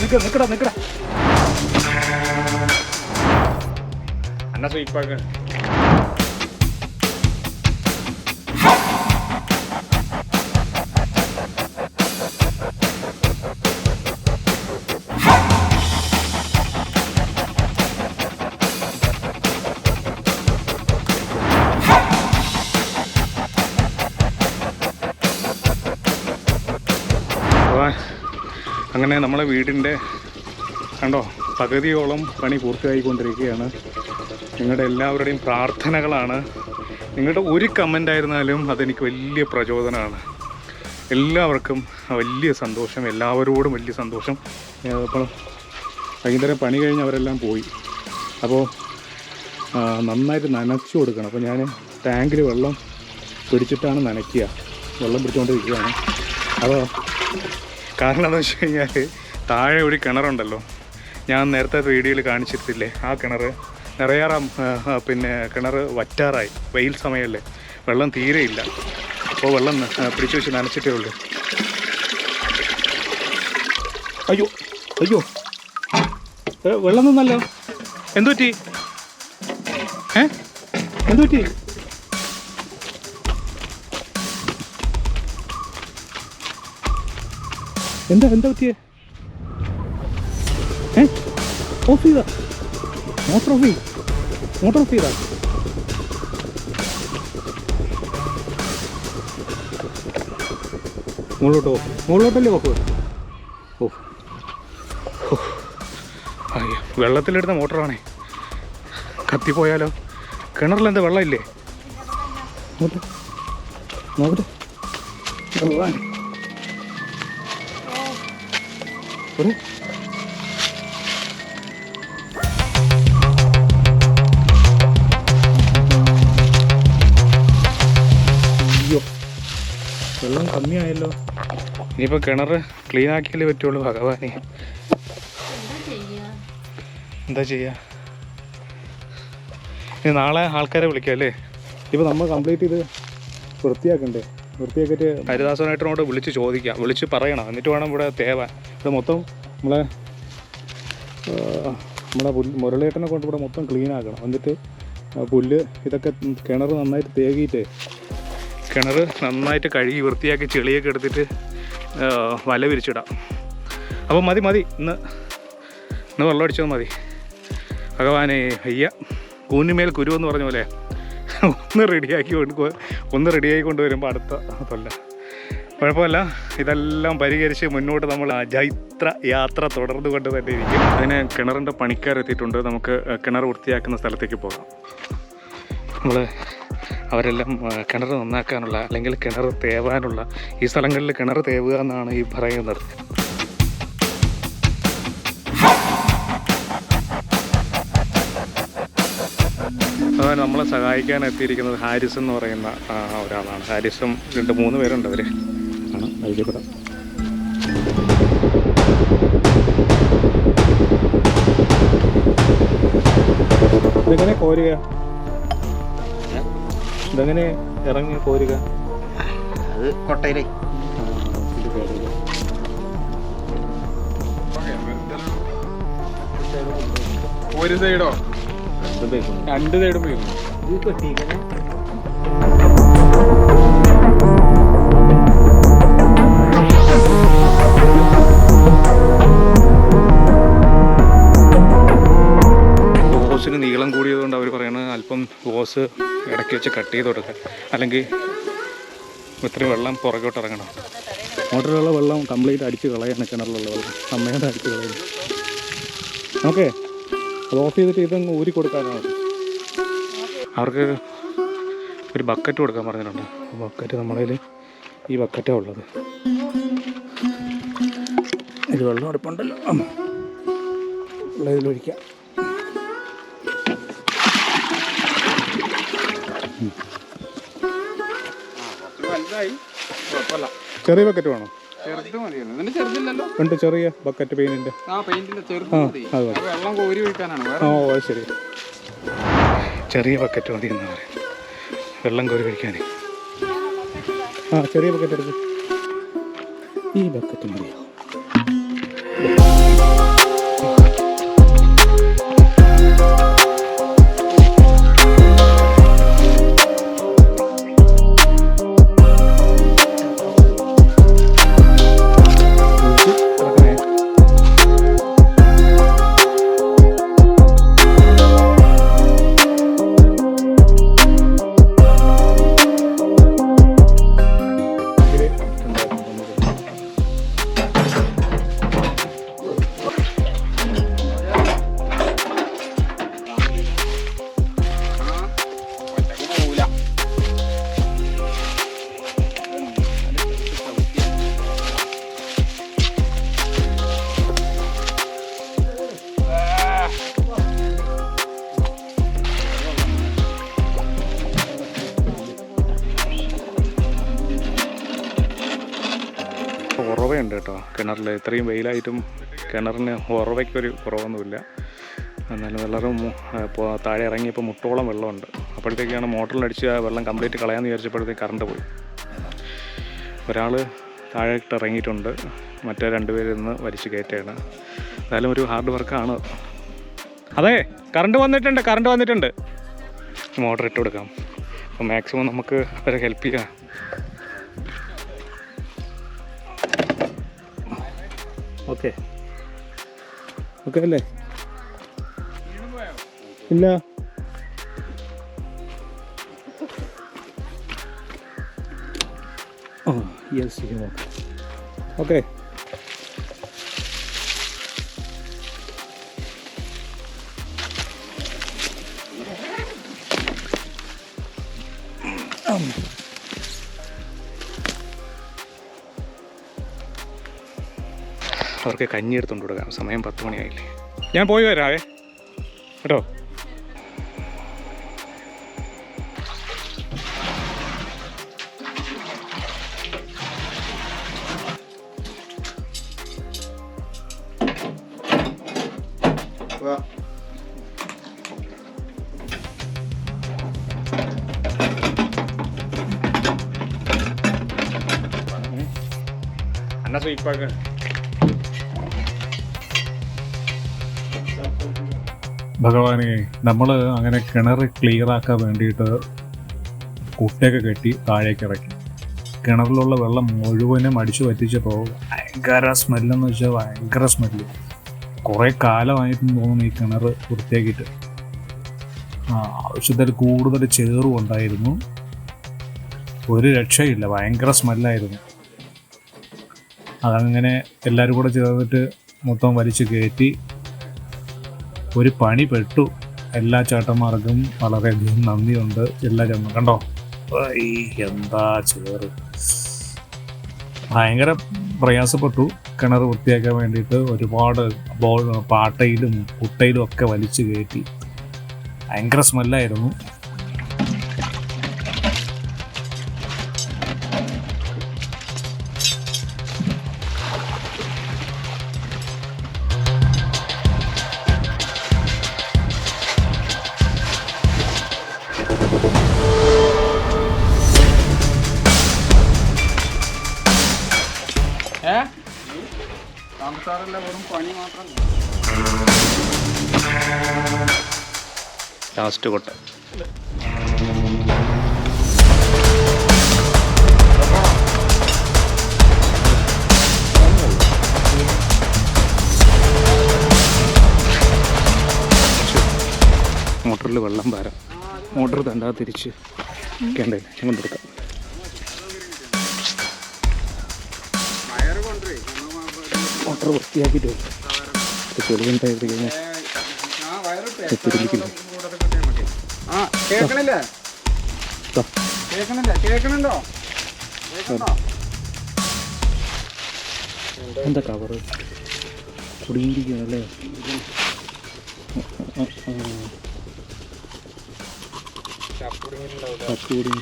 നിൽക്കുക നിൽക്കടാ നിൽക്കടാ അന്ന സ്വീപ്പാക്ക് അപ്പോൾ അങ്ങനെ നമ്മളെ വീടിന്റെ കണ്ടോ പകുതിയോളം പണി പൂർത്തിയായിക്കൊണ്ടിരിക്കുകയാണ്. നിങ്ങളുടെ എല്ലാവരുടെയും പ്രാർത്ഥനകളാണ്. നിങ്ങളുടെ ഒരു കമന്റ് ആയിരുന്നാലും അതെനിക്ക് വലിയ പ്രചോദനമാണ്. എല്ലാവർക്കും വലിയ സന്തോഷം എല്ലാവരോടും വലിയ സന്തോഷം. അപ്പോൾ വൈകുന്നേരം പണി കഴിഞ്ഞ് അവരെല്ലാം പോയി. അപ്പോൾ നന്നായിട്ട് നനച്ചു കൊടുക്കണം. അപ്പോൾ ഞാൻ ടാങ്കിൽ വെള്ളം പിടിച്ചിട്ടാണ് നനയ്ക്കുക. വെള്ളം പിടിച്ചുകൊണ്ടിരിക്കുകയാണ്. അപ്പോൾ കാരണം എന്താണെന്ന് വെച്ച് കഴിഞ്ഞാൽ താഴെ ഒരു കിണറുണ്ടല്ലോ. ഞാൻ നേരത്തെ വീഡിയോയിൽ കാണിച്ചിട്ടില്ലേ? ആ കിണർ നിറയാറാം പിന്നെ കിണർ വറ്റാറായി. വെയിൽ സമയമല്ലേ വെള്ളം തീരെയില്ല അപ്പോൾ വെള്ളം പിടിച്ചു വെച്ച് നനച്ചിട്ടേ ഉള്ളൂ. അയ്യോ അയ്യോ. വെള്ളം നിന്നല്ലോ. എന്തുപറ്റി? ഏ? എന്തുപറ്റി? എന്താ എന്താ പറ്റിയേ? ഏ? ഓഫ് ചെയ്താ. മോട്ടർ ഓഫ് ചെയ്തു. മോട്ടർ ഓഫ് ചെയ്താ. മുകളിലോട്ടോ മുകളിലോട്ടല്ലേ ഓഫ്. അയ്യോ വെള്ളത്തിലെടുത്ത മോട്ടറാണേ. കത്തിപ്പോയാലോ? കിണറിലെന്താ വെള്ളമില്ലേ? നോക്കട്ടെ. നോക്കട്ടെ. അയ്യോ വെള്ളം കമ്മിയായല്ലോ. ഇനിയിപ്പോൾ കിണർ ക്ലീൻ ആക്കിയാലേ പറ്റുള്ളൂ ഭഗവാനെ. എന്താ ചെയ്യാ? ഇനി നാളെ ആൾക്കാരെ വിളിക്കാം അല്ലേ? ഇപ്പോൾ നമ്മൾ കംപ്ലീറ്റ് ചെയ്ത് വൃത്തിയാക്കണ്ടേ? വൃത്തിയാക്കിയിട്ട് ഹരിദാസനായിട്ടിനോട് വിളിച്ച് ചോദിക്കാം വിളിച്ച് പറയണം എന്നിട്ട് വേണം ഇവിടെ തേവാൻ. ഇവിടെ മൊത്തം നമ്മളെ നമ്മുടെ പുല്ല് മുരളേട്ടനെ കൊണ്ട് ഇവിടെ മൊത്തം ക്ലീൻ ആക്കണം. എന്നിട്ട് പുല്ല് ഇതൊക്കെ കിണർ നന്നായിട്ട് തേകിയിട്ട് കിണർ നന്നായിട്ട് കഴുകി വൃത്തിയാക്കി ചെളിയൊക്കെ എടുത്തിട്ട് വല വിരിച്ചിടാം. അപ്പോൾ മതി മതി. ഇന്ന് ഇന്ന് വെള്ളം അടിച്ചത് മതി. ഭഗവാനെ അയ്യ കൂന്നിമേൽ കുരു എന്ന് പറഞ്ഞ പോലെ ഒന്ന് റെഡിയാക്കി കൊണ്ട് ഒന്ന് റെഡിയായി കൊണ്ടുവരുമ്പോൾ അടുത്ത തൊല്ല. കുഴപ്പമില്ല. ഇതെല്ലാം പരിഹരിച്ച് മുന്നോട്ട് നമ്മൾ ജൈത്ര യാത്ര തുടർന്നു കൊണ്ട് തന്നെ ഇരിക്കും. അതിന് കിണറിന്റെ പണിക്കാരെത്തിയിട്ടുണ്ട് നമുക്ക് കിണർ വൃത്തിയാക്കുന്ന സ്ഥലത്തേക്ക് പോകാം. നമ്മൾ അവരെല്ലാം കിണർ നന്നാക്കാനുള്ള അല്ലെങ്കിൽ കിണർ തേവാനുള്ള ഈ സ്ഥലങ്ങളിൽ കിണർ തേവുക എന്നാണ് ഈ പറയുന്നത്. അതുപോലെ നമ്മളെ സഹായിക്കാൻ എത്തിയിരിക്കുന്നത് ഹാരിസ് എന്ന് പറയുന്ന ഒരാളാണ്. ഹാരിസും രണ്ട് മൂന്ന് പേരുണ്ട് അവർ പരിചയപ്പെടാം. ഇതെങ്ങനെ കോരുക? ഇതെങ്ങനെ ഇറങ്ങി കോരുക? അത് കൊട്ടയിലേ. ഒരു സൈഡോ. രണ്ട് സൈഡും. പോയി ഇത് കൊട്ടിക്കണേ അല്പം ഓസ് ഇടയ്ക്ക് വെച്ച് കട്ട് ചെയ്ത് കൊടുക്കുക. അല്ലെങ്കിൽ ഇത്രയും വെള്ളം പുറകോട്ട് ഇറങ്ങണം. മോട്ടറിലുള്ള വെള്ളം കംപ്ലീറ്റ് അടിച്ച് കളയാണ് കിണറിലുള്ള വെള്ളം. അമ്മയുടെ അടിച്ച് കളയുന്നു ഓക്കെ. അത് ഓഫ് ചെയ്തിട്ട് ഇതങ്ങ് ഊരി കൊടുക്കാനാണ്. അവർക്ക് ഒരു ബക്കറ്റ് കൊടുക്കാൻ പറഞ്ഞിട്ടുണ്ട്. ബക്കറ്റ് നമ്മളതിൽ ഈ ബക്കറ്റാണ് ഉള്ളത്. ഇത് വെള്ളം അടുപ്പുണ്ടല്ലോ. ഉള്ളതിലൊഴിക്കാം. വലുതായി ചെറിയ ബക്കറ്റ് വേണോ? ഉണ്ട് ചെറിയ ബക്കറ്റ് പെയിന്റിന്റെ ഓ അത് ശരി. ചെറിയ ബക്കറ്റ് മതി എന്ന് പറയും. വെള്ളം കോരി കഴിക്കാൻ ആ ചെറിയ ബക്കറ്റ് എടുത്ത് ഈ ബക്കറ്റ് മതിയോ? കിണറിൽ ഇത്രയും വെയിലായിട്ടും കിണറിന് ഉറവയ്ക്കൊരു കുറവൊന്നുമില്ല. എന്നാലും വെള്ളം താഴെ ഇറങ്ങിയപ്പോൾ മുട്ടോളം വെള്ളമുണ്ട്. അപ്പോഴത്തേക്കാണ് മോട്ടറിലടിച്ച് ആ വെള്ളം കംപ്ലീറ്റ് കളയാമെന്ന് വിചാരിച്ചപ്പോഴത്തേക്ക് കറണ്ട് പോയി. ഒരാൾ താഴേട്ട് ഇറങ്ങിയിട്ടുണ്ട്. മറ്റേ രണ്ടുപേരിൽ നിന്ന് വരിച്ച് കയറ്റുകയാണ്. എന്തായാലും ഒരു ഹാർഡ് വർക്കാണ് അതെ കറണ്ട് വന്നിട്ടുണ്ട് കറണ്ട് വന്നിട്ടുണ്ട്. മോട്ടർ ഇട്ട് കൊടുക്കാം. അപ്പോൾ മാക്സിമം നമുക്ക് അവരെ ഹെൽപ്പ് ചെയ്യാം. ഓക്കെ. ഓക്കെ അല്ലേ? ഇല്ല. Oh yes okay. അവർക്ക് കഞ്ഞി എടുത്തുകൊണ്ട് കൊടുക്കാം സമയം പത്ത് മണിയായില്ലേ ഞാൻ പോയി വരാവേ കേട്ടോ അന്ന സ്വീപ്പാക്ക് ഭഗവാനെ നമ്മൾ അങ്ങനെ കിണർ ക്ലിയർ ആക്കാൻ വേണ്ടിയിട്ട് കുട്ടയൊക്കെ കെട്ടി താഴേക്ക് ഇറക്കി. കിണറിലുള്ള വെള്ളം മുഴുവനും അടിച്ചു പറ്റിച്ചപ്പോൾ ഭയങ്കര സ്മെല്ലെന്ന് വെച്ചാൽ ഭയങ്കര സ്മെല്ല് കുറേ കാലമായിട്ടും തോന്നുന്നു ഈ കിണർ വൃത്തിയാക്കിയിട്ട്. ആവശ്യത്തിൽ കൂടുതൽ ചേറും ഉണ്ടായിരുന്നു. ഒരു രക്ഷയില്ല ഭയങ്കര സ്മെല്ലായിരുന്നു അതങ്ങനെ എല്ലാവരും കൂടെ ചേർന്നിട്ട് മൊത്തം വലിച്ചു കയറ്റി ഒരു പണി പെട്ടു. എല്ലാ ചേട്ടന്മാർക്കും വളരെയധികം നന്ദിയുണ്ട്. എല്ലാ ചേട്ടൻ കണ്ടോ? എന്താ ചേറ്? ഭയങ്കര പ്രയാസപ്പെട്ടു. കിണർ വൃത്തിയാക്കാൻ വേണ്ടിയിട്ട് ഒരുപാട് ബോൾ പാട്ടയിലും കുട്ടയിലും ഒക്കെ വലിച്ചു കയറ്റി. ഭയങ്കര സ്മെല്ലായിരുന്നു സംസാരല്ല വെറും പണി മാത്രം ലാസ്റ്റ് കൊട്ട മോട്ടറിൽ വെള്ളം പാരാം. മോട്ടർ തണ്ടാ തിരിച്ച്. കേണ്ടേ ഞാൻ കൊണ്ടെടുക്കാം മോട്ടർ വൃത്തിയാക്കിയിട്ട് കഴിഞ്ഞാൽ ആ എന്താ കവറ് കുടുങ്ങിയിരിക്കുകയാണല്ലേ? ചപ്പൂടി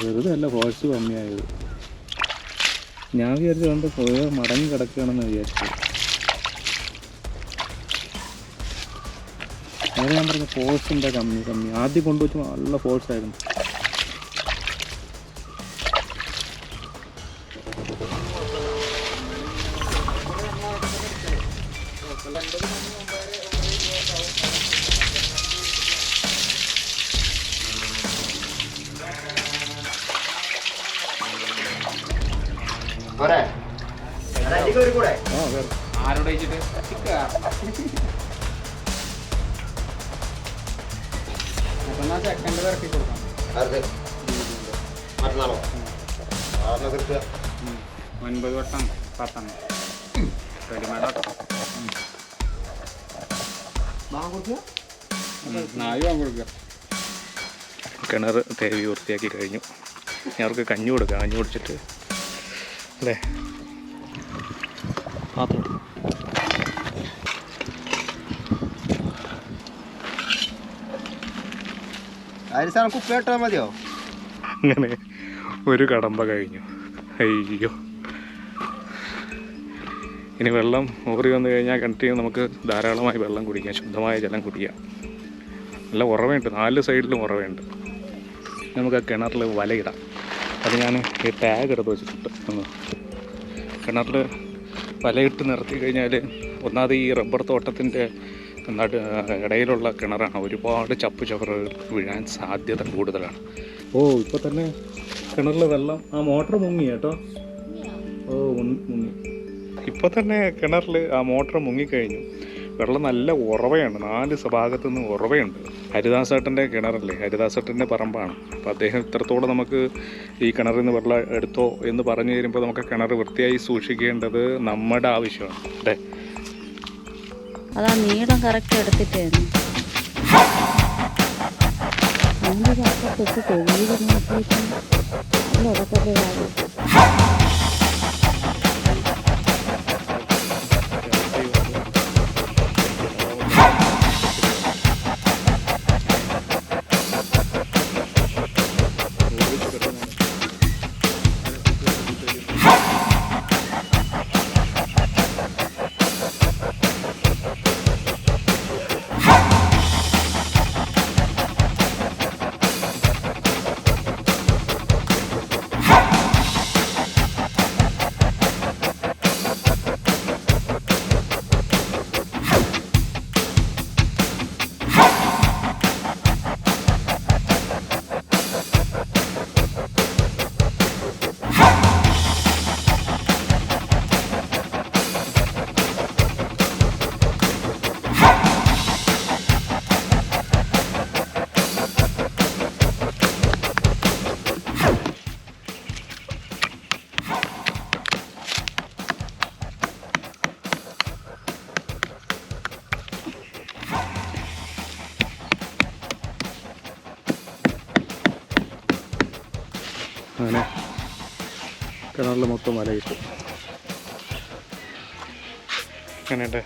വെറുതെ അല്ല ഫോഴ്സ് കമ്മിയായത്. ഞാൻ വിചാരിച്ചു കൊണ്ട് പോയ മടങ്ങി കിടക്കുകയാണെന്ന് വിചാരിച്ചു. അങ്ങനെ ഞാൻ പറഞ്ഞ ഫോഴ്സിന്റെ കമ്മി കമ്മി. ആദ്യം കൊണ്ടുവച്ച് നല്ല ഫോഴ്സ് ആയിരുന്നു. പോരെ? ആരോട് സെക്കൻഡ് ഇറക്കി കൊടുക്കാം. മറ്റന്നാളോ. ഒൻപത് വട്ടം പത്തെണ്ണം. കിണർ തേവി വൃത്തിയാക്കി കഴിഞ്ഞു. ഞങ്ങൾക്ക് അവർക്ക് കഞ്ഞി കൊടുക്കാം. കഞ്ഞി കുടിച്ചിട്ട് അല്ലേ? പാത്രം. എടുക്ക്. അതിന് സാധനം കുപ്പി ഇട്ടാൽ മതിയോ? അങ്ങനെ ഒരു കടമ്പ കഴിഞ്ഞു. അയ്യോ. ഇനി വെള്ളം ഊറി വന്നു കഴിഞ്ഞാൽ കിണറ്റിൽ നിന്ന് നമുക്ക് ധാരാളമായി വെള്ളം കുടിക്കാം. ശുദ്ധമായ ജലം കുടിക്കാം. നല്ല ഉറവയുണ്ട് നാല് സൈഡിലും ഉറവയുണ്ട് നമുക്ക് ആ കിണറിൽ വലയിടാം. അത് ഞാൻ ഈ ടാഗ് എടുത്ത് വെച്ചിട്ടുണ്ട്. കിണറിൽ വലയിട്ട് നിർത്തി കഴിഞ്ഞാൽ ഒന്നാമത് ഈ റബ്ബർ തോട്ടത്തിന്റെ നട ഇടയിലുള്ള കിണറാണ് ഒരുപാട് ചപ്പ് ചവറുകൾ വീഴാൻ സാധ്യത കൂടുതലാണ്. ഓ ഇപ്പോൾ തന്നെ കിണറിൽ വെള്ളം ആ മോട്ടർ മുങ്ങി കേട്ടോ? ഓ മുങ്ങി. ഇപ്പോൾ തന്നെ കിണറിൽ ആ മോട്ടർ മുങ്ങിക്കഴിഞ്ഞു. വെള്ളം നല്ല ഉറവയാണ്. നാല് ഭാഗത്തു നിന്ന് ഉറവയുണ്ട് ഹരിദാസേട്ടന്റെ കിണറല്ലേ? ഹരിദാസേട്ടന്റെ പറമ്പാണ്. അപ്പോൾ അദ്ദേഹം ഇത്രത്തോളം നമുക്ക് ഈ കിണറിൽ നിന്ന് വെള്ളം എടുത്തോ എന്ന് പറഞ്ഞു തരുമ്പോൾ നമുക്ക് കിണർ വൃത്തിയായി സൂക്ഷിക്കേണ്ടത് നമ്മുടെ ആവശ്യമാണ്. അല്ലേ? അതാ നീളം കറക്റ്റ് എടുത്തിട്ടായിരുന്നു അതിന്റെ അപ്പുറത്ത്? തൊഴിൽ നോക്കിയിട്ട് അല്ല കാര്യം കിണറിൽ മല കിട്ടും അങ്ങനെയുണ്ട്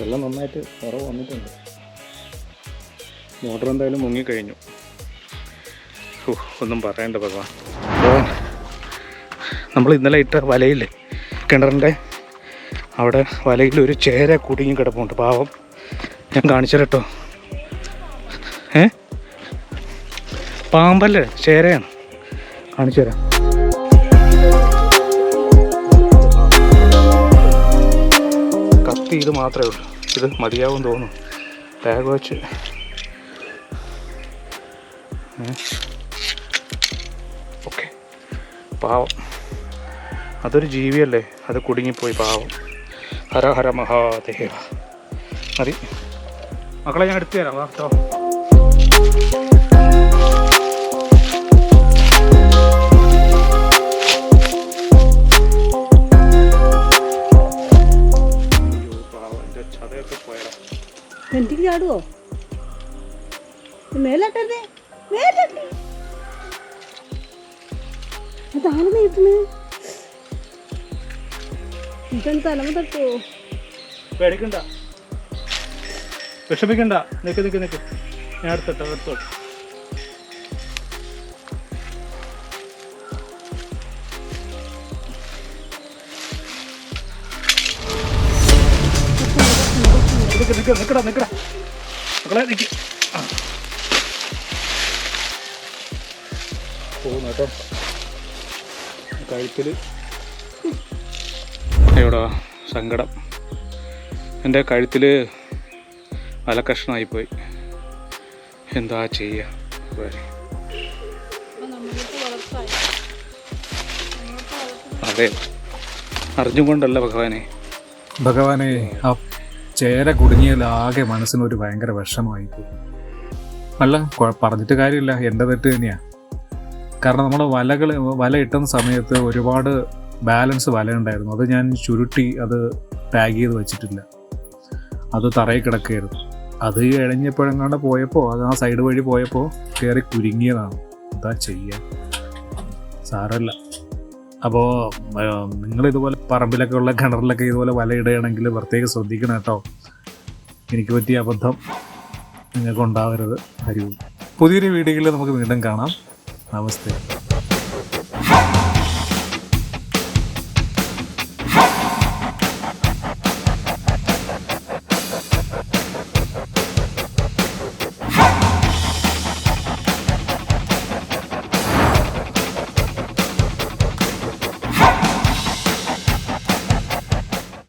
വെള്ളം നന്നായിട്ട് കുറവ് വന്നിട്ടുണ്ട്. മോട്ടർ എന്തായാലും മുങ്ങിക്കഴിഞ്ഞു ഒന്നും പറയണ്ട ഭഗവാൻ. നമ്മൾ ഇന്നലെ ഇട്ട വലയില്ലേ കിണറിന്റെ അവിടെ വലയിൽ ഒരു ചേര കുടുങ്ങി കിടപ്പുണ്ട്. പാവം. ഞാൻ കാണിച്ചിട്ടോ ഏ? പാമ്പല്ലേ? ചേരയാണ്. കാണിച്ചു തരാം ഇത് മാത്രമേ ഉള്ളൂ. ഇത് മതിയാവും തോന്നുന്നു. ടാഗ് വെച്ച്. ഓക്കെ പാവം. അതൊരു ജീവിയല്ലേ? അത് കുടുങ്ങിപ്പോയി പാവം. ഹര ഹര മഹാദേവ മതി. മക്കളെ ഞാൻ എടുത്തു തരാം. വാ കേട്ടോ കിണറ്റിക്ക് ചാടുവോ? മേലാട്ടേ മേലാട്ടെ അതാണ് നീട്ടണ് ഇതാണ് തലമ തട്ടുവോ? പേടിക്കണ്ട. വിഷമിക്കണ്ട. നിക്ക് നിക്ക് നിക്ക്. ഞാൻ എടുത്തോട്ടെ എടുത്തോട്ടെ നിക്ക് നിക്ക് നിൽക്കടാ നിൽക്കടാ മക്കളെ നിൽക്ക് ആ. പോകുന്നു കേട്ടോ. കഴുത്തിൽ എവിടാ? സങ്കടം. എന്റെ കഴുത്തിൽ വല കഷ്ണമായിപ്പോയി. എന്താ ചെയ്യുക അതെ. അറിഞ്ഞുകൊണ്ടല്ല കൊണ്ടല്ല ഭഗവാനെ. ഭഗവാനെ ആ ചേര കുടുങ്ങിയതിലാകെ മനസ്സിനൊരു ഭയങ്കര വിഷമമായിപ്പോയി. അല്ല പറഞ്ഞിട്ട് കാര്യമില്ല. എന്റെ തെറ്റ് തന്നെയാണ് കാരണം നമ്മൾ വലകൾ വല ഇട്ടുന്ന സമയത്ത് ഒരുപാട് ബാലൻസ് വല ഉണ്ടായിരുന്നു അത് ഞാൻ ചുരുട്ടി അത് ടാഗ് ചെയ്ത് വെച്ചിട്ടില്ല. അത് തറയിൽ കിടക്കുകയായിരുന്നു. അത് ഇഴഞ്ഞപ്പോഴെങ്ങാണ്ട് പോയപ്പോൾ അത് ആ സൈഡ് വഴി പോയപ്പോൾ കയറി കുരുങ്ങിയതാണ്. എന്താ ചെയ്യാൻ സാരമല്ല. അപ്പോൾ നിങ്ങൾ ഇതുപോലെ പറമ്പിലൊക്കെ ഉള്ള കിണറിലൊക്കെ ഇതുപോലെ വലയിടുകയാണെങ്കിൽ പ്രത്യേകം ശ്രദ്ധിക്കണം കേട്ടോ. എനിക്ക് പറ്റിയ അബദ്ധം നിങ്ങൾക്ക് ഉണ്ടാവരുത് ഹരിവും പുതിയൊരു വീഡിയോയിൽ നമുക്ക് വീണ്ടും കാണാം. നമസ്തേ.